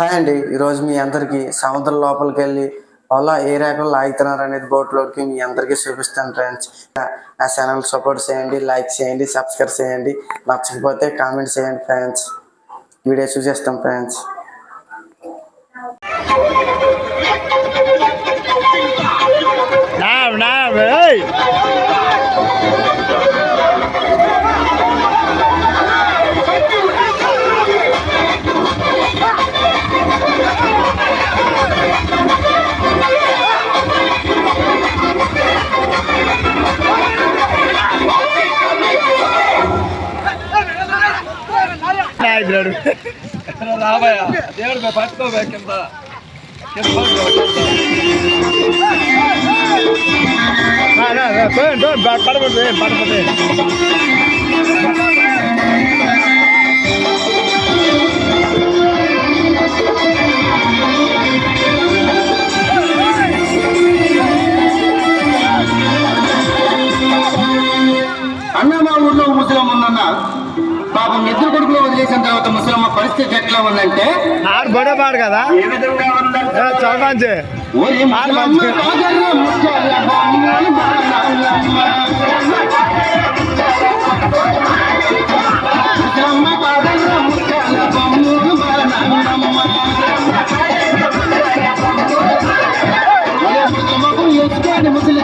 Hi అండి. ఈరోజు మీ అందరికీ సముద్రం లోపలికి వెళ్ళి అలా ఏ రేఖలు లాగుతున్నారు అనేది బోట్లోకి మీ అందరికీ చూపిస్తాను ఫ్రెండ్స్ నా ఛానల్ సపోర్ట్ చేయండి లైక్ చేయండి సబ్స్క్రైబ్ చేయండి. నచ్చకపోతే కామెంట్ చేయండి ఫ్రెండ్స్ వీడియో చూసేస్తాం ఫ్రెండ్స్ Now, now, hey! నాయకుడు రాబోయా దేవుడు పట్టుకోಬೇకింత పడబడి పడబడి అన్న మా ఊర్లో ముసలమ్మ ఉందన్న పాపం ఇద్దరు చేసిన తర్వాత ముసలమ్మ పరిస్థితి ఎట్లా ఉందంటే ఆరు బడబాడు కదా. ఏ విధంగా ఉందంటే చౌకాంచే ముసలి